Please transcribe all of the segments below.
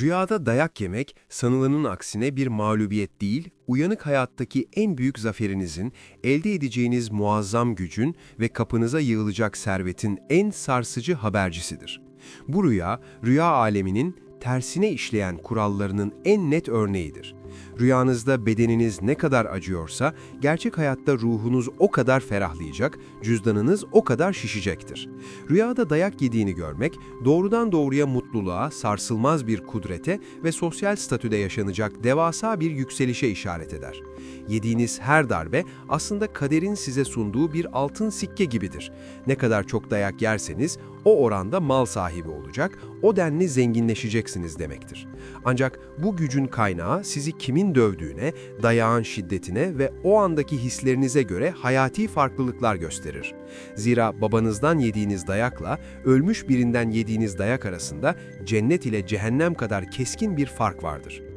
Rüyada dayak yemek, sanılanın aksine bir mağlubiyet değil, uyanık hayattaki en büyük zaferinizin, elde edeceğiniz muazzam gücün ve kapınıza yığılacak servetin en sarsıcı habercisidir. Bu rüya, rüya aleminin tersine işleyen kurallarının en net örneğidir. Rüyanızda bedeniniz ne kadar acıyorsa, gerçek hayatta ruhunuz o kadar ferahlayacak, cüzdanınız o kadar şişecektir. Rüyada dayak yediğini görmek, doğrudan doğruya mutluluğa, sarsılmaz bir kudrete ve sosyal statüde yaşanacak devasa bir yükselişe işaret eder. Yediğiniz her darbe aslında kaderin size sunduğu bir altın sikke gibidir. Ne kadar çok dayak yerseniz o oranda mal sahibi olacak, o denli zenginleşeceksiniz demektir. Ancak bu gücün kaynağı sizi kimin dövdüğüne, dayağın şiddetine ve o andaki hislerinize göre hayati farklılıklar gösterir. Zira babanızdan yediğiniz dayakla ölmüş birinden yediğiniz dayak arasında cennet ile cehennem kadar keskin bir fark vardır.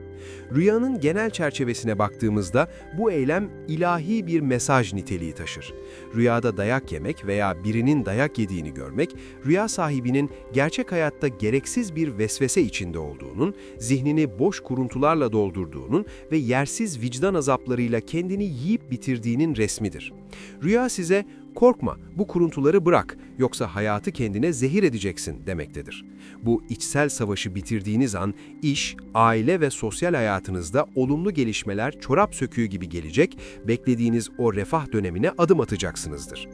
Rüyanın genel çerçevesine baktığımızda bu eylem ilahi bir mesaj niteliği taşır. Rüyada dayak yemek veya birinin dayak yediğini görmek, rüya sahibinin gerçek hayatta gereksiz bir vesvese içinde olduğunun, zihnini boş kuruntularla doldurduğunun ve yersiz vicdan azaplarıyla kendini yiyip bitirdiğinin resmidir. Rüya size korkma, bu kuruntuları bırak, yoksa hayatı kendine zehir edeceksin demektedir. Bu içsel savaşı bitirdiğiniz an iş, aile ve sosyal hayatınızda olumlu gelişmeler çorap söküğü gibi gelecek, beklediğiniz o refah dönemine adım atacaksınızdır.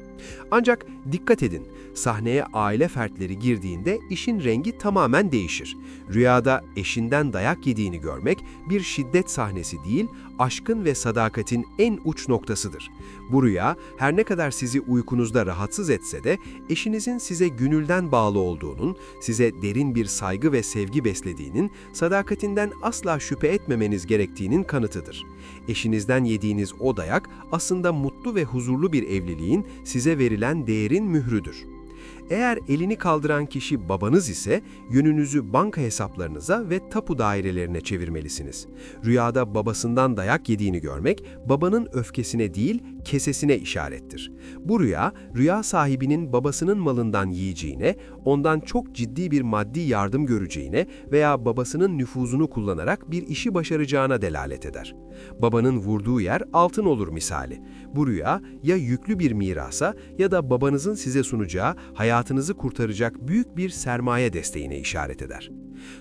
Ancak dikkat edin, sahneye aile fertleri girdiğinde işin rengi tamamen değişir. Rüyada eşinden dayak yediğini görmek bir şiddet sahnesi değil, aşkın ve sadakatin en uç noktasıdır. Bu rüya her ne kadar sizi uykunuzda rahatsız etse de eşinizin size gönülden bağlı olduğunun, size derin bir saygı ve sevgi beslediğinin, sadakatinden asla şüphe etmemeniz gerektiğinin kanıtıdır. Eşinizden yediğiniz o dayak aslında mutlu ve huzurlu bir evliliğin size verilen değerin mührüdür. Eğer elini kaldıran kişi babanız ise yönünüzü banka hesaplarınıza ve tapu dairelerine çevirmelisiniz. Rüyada babasından dayak yediğini görmek babanın öfkesine değil kesesine işarettir. Bu rüya, rüya sahibinin babasının malından yiyeceğine, ondan çok ciddi bir maddi yardım göreceğine veya babasının nüfuzunu kullanarak bir işi başaracağına delalet eder. Babanın vurduğu yer altın olur misali. Bu rüya ya yüklü bir mirasa ya da babanızın size sunacağı hayatınızı kurtaracak büyük bir sermaye desteğine işaret eder.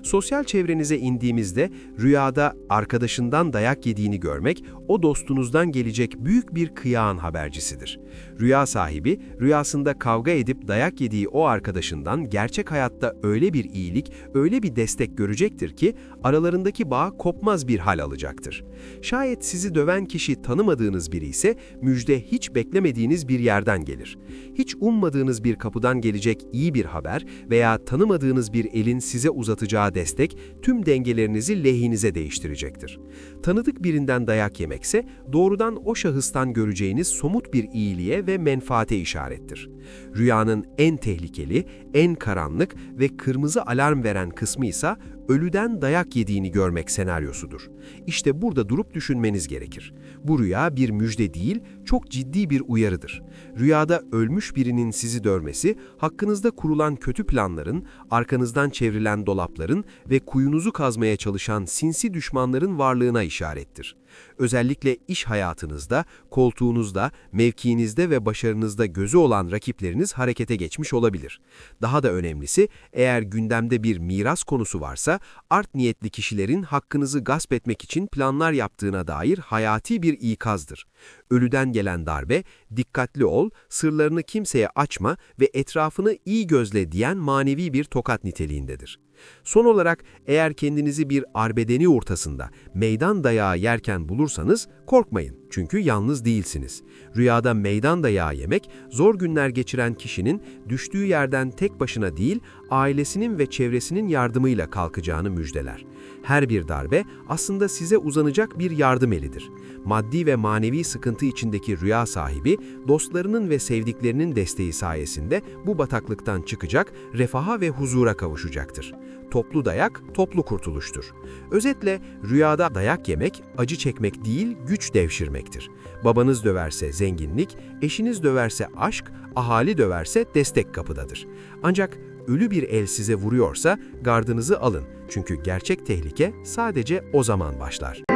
Sosyal çevrenize indiğimizde rüyada arkadaşından dayak yediğini görmek o dostunuzdan gelecek büyük bir kıyağın habercisidir. Rüya sahibi rüyasında kavga edip dayak yediği o arkadaşından gerçek hayatta öyle bir iyilik, öyle bir destek görecektir ki aralarındaki bağ kopmaz bir hal alacaktır. Şayet sizi döven kişi tanımadığınız biri ise müjde hiç beklemediğiniz bir yerden gelir. Hiç ummadığınız bir kapıdan gelecek iyi bir haber veya tanımadığınız bir elin size uzatacağı destek tüm dengelerinizi lehinize değiştirecektir. Tanıdık birinden dayak yemekse doğrudan o şahıstan göreceğiniz somut bir iyiliğe ve menfaate işarettir. Rüyanın en tehlikeli, en karanlık ve kırmızı alarm veren kısmı ise ölüden dayak yediğini görmek senaryosudur. İşte burada durup düşünmeniz gerekir. Bu rüya bir müjde değil, çok ciddi bir uyarıdır. Rüyada ölmüş birinin sizi dövmesi, hakkınızda kurulan kötü planların, arkanızdan çevrilen dolapların ve kuyunuzu kazmaya çalışan sinsi düşmanların varlığına işarettir. Özellikle iş hayatınızda, koltuğunuzda, mevkiinizde ve başarınızda gözü olan rakipleriniz harekete geçmiş olabilir. Daha da önemlisi, eğer gündemde bir miras konusu varsa, art niyetli kişilerin hakkınızı gasp etmek için planlar yaptığına dair hayati bir ikazdır. Ölüden gelen darbe, dikkatli ol, sırlarını kimseye açma ve etrafını iyi gözle diyen manevi bir tokat niteliğindedir. Son olarak eğer kendinizi bir arbedeni ortasında meydan dayağı yerken bulursanız korkmayın çünkü yalnız değilsiniz. Rüyada meydan dayağı yemek zor günler geçiren kişinin düştüğü yerden tek başına değil ailesinin ve çevresinin yardımıyla kalkacağını müjdeler. Her bir darbe aslında size uzanacak bir yardım elidir. Maddi ve manevi sıkıntı içindeki rüya sahibi, dostlarının ve sevdiklerinin desteği sayesinde bu bataklıktan çıkacak, refaha ve huzura kavuşacaktır. Toplu dayak, toplu kurtuluştur. Özetle rüyada dayak yemek, acı çekmek değil, güç devşirmektir. Babanız döverse zenginlik, eşiniz döverse aşk, ahali döverse destek kapıdadır. Ancak ölü bir el size vuruyorsa gardınızı alın. Çünkü gerçek tehlike sadece o zaman başlar.